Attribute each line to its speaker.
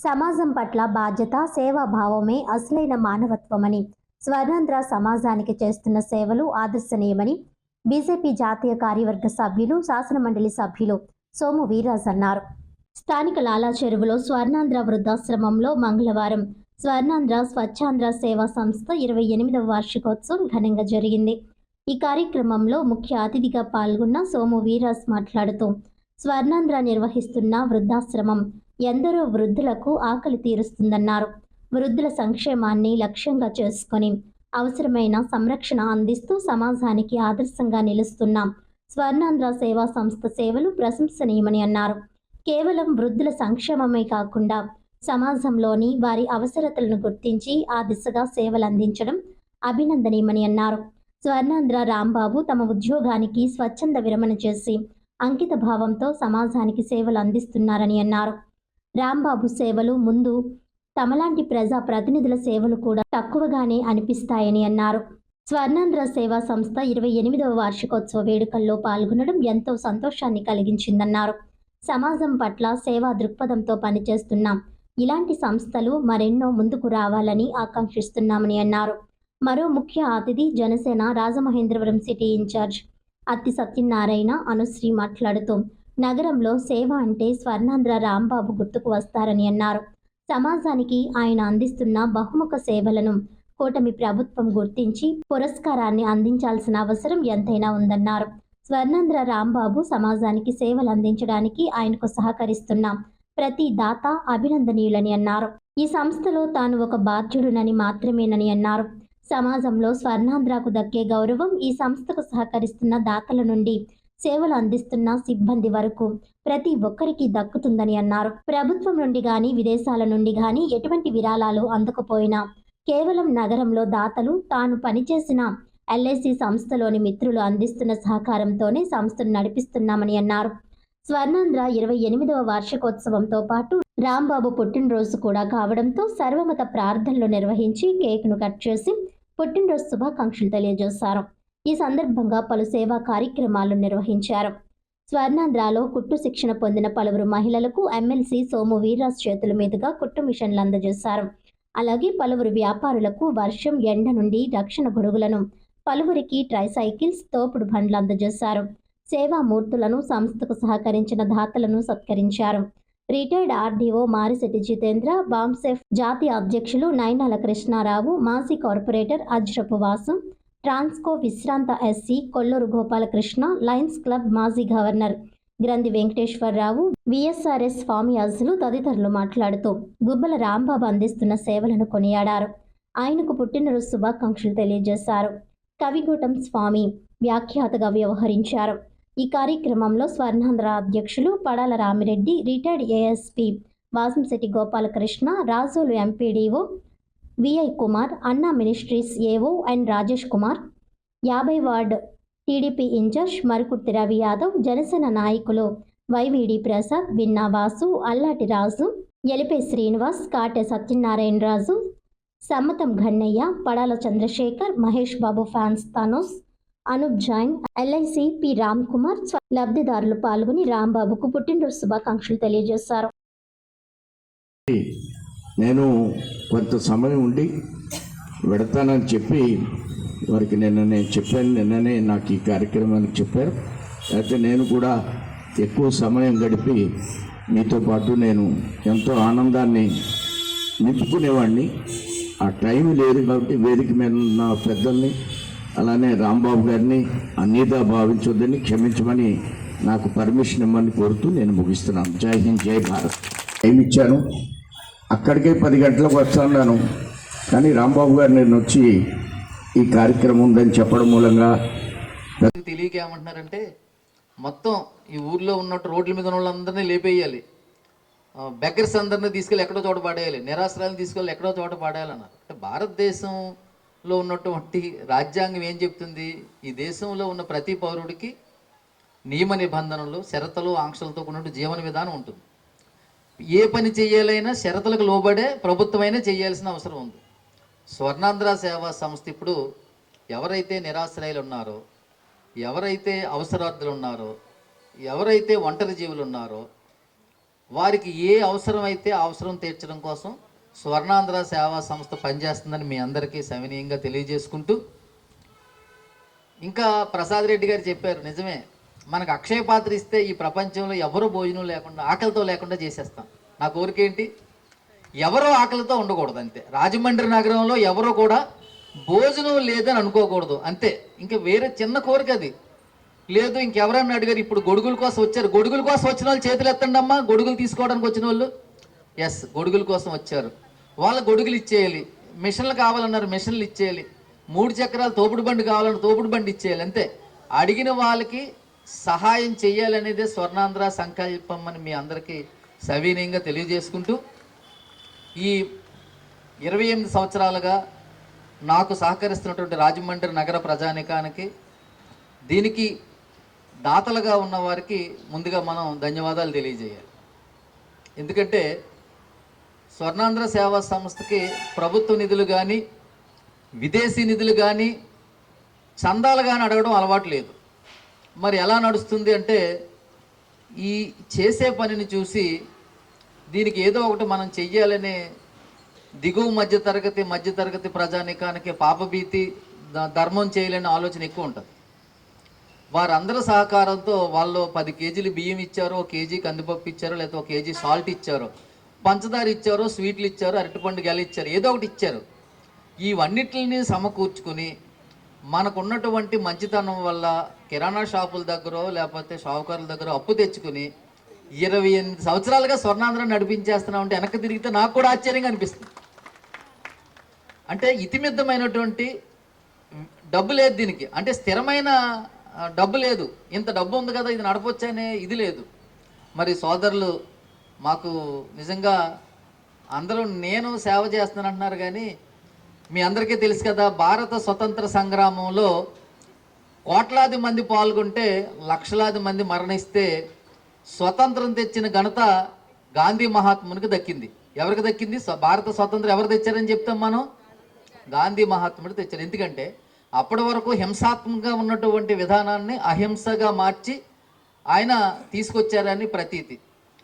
Speaker 1: సమాజం పట్ల బాధ్యత సేవాభావమే అసలైన మానవత్వమని స్వర్ణాంధ్ర సమాజానికి చేస్తున్న సేవలు ఆదర్శనీయమని బీజేపీ జాతీయ కార్యవర్గ సభ్యులు శాసనమండలి సభ్యులు సోము వీరాజ్ అన్నారు. స్థానిక లాలా చెరువులో స్వర్ణాంధ్ర వృద్ధాశ్రమంలో మంగళవారం స్వర్ణాంధ్ర స్వచ్ఛాంధ్ర సేవా సంస్థ ఇరవై ఎనిమిదవ వార్షికోత్సవం ఘనంగా జరిగింది. ఈ కార్యక్రమంలో ముఖ్య అతిథిగా పాల్గొన్న సోము వీరాజ్ మాట్లాడుతూ స్వర్ణాంధ్ర నిర్వహిస్తున్న వృద్ధాశ్రమం ఎందరో వృద్ధులకు ఆకలి తీరుస్తుందన్నారు. వృద్ధుల సంక్షేమాన్ని లక్ష్యంగా చేసుకొని అవసరమైన సంరక్షణ అందిస్తూ సమాజానికి ఆదర్శంగా నిలుస్తున్నాం. స్వర్ణాంధ్ర సేవా సంస్థ సేవలు ప్రశంసనీయమని అన్నారు. కేవలం వృద్ధుల సంక్షేమమే కాకుండా సమాజంలోని వారి అవసరతలను గుర్తించి ఆ దిశగా సేవలు అందించడం అభినందనీయమని అన్నారు. స్వర్ణాంధ్ర రాంబాబు తమ ఉద్యోగానికి స్వచ్ఛంద విరమణ చేసి అంకిత భావంతో సమాజానికి సేవలు అందిస్తున్నారని అన్నారు. రాంబాబు సేవలు ముందు తమలాంటి ప్రజా ప్రతినిధుల సేవలు కూడా తక్కువగానే అనిపిస్తాయని అన్నారు. స్వర్ణాంధ్ర సేవా సంస్థ ఇరవై ఎనిమిదవ వార్షికోత్సవ వేడుకల్లో పాల్గొనడం ఎంతో సంతోషాన్ని కలిగించిందన్నారు. సమాజం పట్ల సేవా దృక్పథంతో పనిచేస్తున్నాం ఇలాంటి సంస్థలు మరెన్నో ముందుకు రావాలని ఆకాంక్షిస్తున్నామని అన్నారు. మరో ముఖ్య అతిథి జనసేన రాజమహేంద్రవరం సిటీ ఇన్ఛార్జ్ అత్తి సత్యనారాయణ అనుశ్రీ మాట్లాడుతూ నగరంలో సేవ అంటే స్వర్ణాంధ్ర రాంబాబు గుర్తుకు వస్తారని అన్నారు. సమాజానికి ఆయన అందిస్తున్న బహుముఖ సేవలను కూటమి ప్రభుత్వం గుర్తించి పురస్కారాన్ని అందించాల్సిన అవసరం ఎంతైనా ఉందన్నారు. స్వర్ణాంధ్ర రాంబాబు సమాజానికి సేవలు అందించడానికి ఆయనకు సహకరిస్తున్నాం ప్రతి దాత అభినందనీయులని అన్నారు. ఈ సంస్థలో తాను ఒక బాధ్యుడునని మాత్రమేనని అన్నారు. సమాజంలో స్వర్ణాంధ్రకు దక్కే గౌరవం ఈ సంస్థకు సహకరిస్తున్న దాతల నుండి సేవలు అందిస్తున్న సిబ్బంది వరకు ప్రతి ఒక్కరికి దక్కుతుందని అన్నారు. ప్రభుత్వం నుండి గాని విదేశాల నుండి గాని ఎటువంటి విరాళాలు అందకపోయినా కేవలం నగరంలో దాతలు తాను పనిచేసిన ఎల్ఐసి సంస్థలోని మిత్రులు అందిస్తున్న సహకారంతోనే సంస్థను నడిపిస్తున్నామని అన్నారు. స్వర్ణాంధ్ర ఇరవై ఎనిమిదవ వార్షికోత్సవంతో పాటు రాంబాబు పుట్టినరోజు కూడా కావడంతో సర్వమత ప్రార్థనలు నిర్వహించి కేక్ను కట్ చేసి పుట్టినరోజు శుభాకాంక్షలు తెలియజేశారు. ఈ సందర్భంగా పలు సేవా కార్యక్రమాలు నిర్వహించారు. స్వర్ణాంధ్రలో కుట్టు శిక్షణ పొందిన పలువురు మహిళలకు ఎమ్మెల్సీ సోము వీర్రాజ్ చేతుల మీదుగా కుట్టు మిషన్లు అందజేశారు. అలాగే పలువురు వ్యాపారులకు వర్షం ఎండ నుండి రక్షణ గొడుగులను పలువురికి ట్రైసైకిల్స్ తోపుడు బండ్లు అందజేశారు. సేవామూర్తులను సంస్థకు సహకరించిన దాతలను సత్కరించారు. రిటైర్డ్ ఆర్డీఓ మారిశెట్టి జితేంద్ర బాంసెఫ్ జాతీయ అధ్యక్షులు నైనాల కృష్ణారావు మాజీ కార్పొరేటర్ అజ్రపు వాసు ట్రాన్స్కో విశ్రాంత SC Kolluru Gopalakrishna Lions Club మాజీ గవర్నర్. గ్రంథి వెంకటేశ్వరరావు విఎస్ఆర్ఎస్ ఫామియాజులు తదితరులు మాట్లాడుతూ గుబ్బల రాంబాబు అందిస్తున్న సేవలను కొనియాడారు. ఆయనకు పుట్టినరోజు శుభాకాంక్షలు తెలియజేశారు. కవిగూటం స్వామి వ్యాఖ్యాతగా వ్యవహరించారు. ఈ కార్యక్రమంలో స్వర్ణాంధ్ర అధ్యక్షులు Padala Ramireddy retired ASP Vasamsetti Gopalakrishna Razole MPDO V I Kumar Anna ministries AO and Rajesh Kumar యాభై ward TDP in charge Marukurthi Ravi Yadav Janasena నాయకులు వైవిడి ప్రసాద్ విన్నా వాసు అల్లాటి రాజు ఎలిపే శ్రీనివాస్ కాటె సత్యనారాయణ రాజు సమ్మతం Ghannayya Padala Chandrasekhar Mahesh Babu fans తనోస్ Anoop Jain LIC P Ram Kumar లబ్ధిదారులు పాల్గొని రాంబాబుకు పుట్టినరోజు శుభాకాంక్షలు తెలియజేశారు.
Speaker 2: నేను కొంత సమయం ఉండి పెడతానని చెప్పి వారికి నిన్న నేను చెప్పాను. నిన్ననే నాకు ఈ కార్యక్రమానికి చెప్పారు. అయితే నేను కూడా ఎక్కువ సమయం గడిపి మీతో పాటు నేను ఎంతో ఆనందాన్ని నింపుకునేవాడిని ఆ టైం లేదు కాబట్టి వేదిక మీద ఉన్న పెద్దల్ని అలానే రాంబాబు గారిని అన్నిదా భావించొద్దని క్షమించమని నాకు పర్మిషన్ ఇవ్వమని కోరుతూ నేను ముగిస్తున్నాను. జై హింద్ జై భారత్. టైం ఇచ్చాను అక్కడికే పది గంటలకు వస్తున్నాను కానీ రాంబాబు గారు నేను వచ్చి ఈ కార్యక్రమం ఉందని చెప్పడం మూలంగా
Speaker 3: తెలియక ఏమంటున్నారంటే మొత్తం ఈ ఊర్లో ఉన్నట్టు రోడ్ల మీద ఉన్న వాళ్ళందరినీ లేపేయాలి బెగ్గర్స్ అందరినీ తీసుకెళ్ళి ఎక్కడో చోట పాడేయాలి. నిరాశ్రాలను తీసుకెళ్ళి ఎక్కడో చోట పాడేయాలన్నారు. అంటే భారతదేశంలో ఉన్నటువంటి రాజ్యాంగం ఏం చెప్తుంది? ఈ దేశంలో ఉన్న ప్రతి పౌరుడికి నియమ నిబంధనలు షరతులు ఆంక్షలతో కూడిన జీవన విధానం ఉంటుంది. ఏ పని చేయాలైనా షరతులకు లోబడే ప్రభుత్వమైనా చేయాల్సిన అవసరం ఉంది. స్వర్ణాంధ్ర సేవా సంస్థ ఇప్పుడు ఎవరైతే నిరాశ్రయులు ఉన్నారో ఎవరైతే అవసరార్థులు ఉన్నారో ఎవరైతే ఒంటరి జీవులు ఉన్నారో వారికి ఏ అవసరం అయితే అవసరం తీర్చడం కోసం స్వర్ణాంధ్ర సేవా సంస్థ పనిచేస్తుందని మీ అందరికీ సవినీయంగా తెలియజేసుకుంటూ ఇంకా ప్రసాద్ రెడ్డి గారు చెప్పారు నిజమే. మనకు అక్షయ పాత్ర ఇస్తే ఈ ప్రపంచంలో ఎవరు భోజనం లేకుండా ఆకలితో లేకుండా చేసేస్తాం. నా కోరిక ఏంటి? ఎవరో ఆకలితో ఉండకూడదు అంతే. రాజమండ్రి నగరంలో ఎవరో కూడా భోజనం లేదని అనుకోకూడదు అంతే. ఇంకా వేరే చిన్న కోరిక అది. లేదు ఇంకెవరన్నా అడిగారు ఇప్పుడు గొడుగుల కోసం వచ్చారు. గొడుగుల కోసం వచ్చిన వాళ్ళు చేతులు ఎత్తండి అమ్మా గొడుగులు తీసుకోవడానికి వచ్చిన వాళ్ళు. ఎస్ గొడుగుల కోసం వచ్చారు. వాళ్ళ గొడుగులు ఇచ్చేయాలి. మిషన్లు కావాలన్నారు మిషన్లు ఇచ్చేయాలి. మూడు చక్రాలు తోపుడు బండి కావాలన్నారు తోపుడు బండి ఇచ్చేయాలి అంతే. అడిగిన వాళ్ళకి సహాయం చేయాలనేదే స్వర్ణాంధ్ర సంకల్పం అని మీ అందరికీ సవినయంగా తెలియజేసుకుంటూ ఈ ఇరవై ఎనిమిది సంవత్సరాలుగా నాకు సహకరిస్తున్నటువంటి రాజమండ్రి నగర ప్రజానికానికి దీనికి దాతలుగా ఉన్న వారికి ముందుగా మనం ధన్యవాదాలు తెలియజేయాలి. ఎందుకంటే స్వర్ణాంధ్ర సేవా సంస్థకి ప్రభుత్వ నిధులు కానీ విదేశీ నిధులు కానీ చందాలు కానీ అడగడం అలవాటు లేదు. మరి ఎలా నడుస్తుంది అంటే ఈ చేసే పనిని చూసి దీనికి ఏదో ఒకటి మనం చెయ్యాలనే దిగువ మధ్య తరగతి మధ్య తరగతి ప్రజానికానికి పాపభీతి ధర్మం చేయాలనే ఆలోచన ఎక్కువ ఉంటుంది. వారందరి సహకారంతో వాళ్ళు పది కేజీలు బియ్యం ఇచ్చారు ఒక కేజీ కందిపప్పు ఇచ్చారు లేదా ఒక కేజీ సాల్ట్ ఇచ్చారు పంచదార ఇచ్చారు స్వీట్లు ఇచ్చారు అరటిపండు గెల ఇచ్చారు ఏదో ఒకటి ఇచ్చారు. ఇవన్నిటిని సమకూర్చుకుని మనకున్నటువంటి మంచితనం వల్ల కిరాణా షాపుల దగ్గర లేకపోతే షావుకారుల దగ్గర అప్పు తెచ్చుకుని ఇరవై ఎనిమిది సంవత్సరాలుగా స్వర్ణాంధ్రం నడిపించేస్తున్నా అంటే వెనక్కి తిరిగితే నాకు కూడా ఆశ్చర్యంగా అనిపిస్తుంది. అంటే ఇతిమిద్దమైనటువంటి డబ్బు లేదు దీనికి. అంటే స్థిరమైన డబ్బు లేదు. ఇంత డబ్బు ఉంది కదా ఇది నడపొచ్చనే ఇది లేదు. మరి సోదరులు మాకు నిజంగా అందరూ నేను సేవ చేస్తున్నాను అంటున్నారు కానీ మీ అందరికీ తెలుసు కదా భారత స్వతంత్ర సంగ్రామంలో కోట్లాది మంది పాల్గొంటే లక్షలాది మంది మరణిస్తే స్వతంత్రం తెచ్చిన ఘనత గాంధీ మహాత్మునికి దక్కింది. ఎవరికి దక్కింది? భారత స్వతంత్రం ఎవరు తెచ్చారని చెప్తాం మనం? గాంధీ మహాత్ముడు తెచ్చారు. ఎందుకంటే అప్పటి వరకు హింసాత్మకంగా ఉన్నటువంటి విధానాన్ని అహింసగా మార్చి ఆయన తీసుకొచ్చారని ప్రతీతి.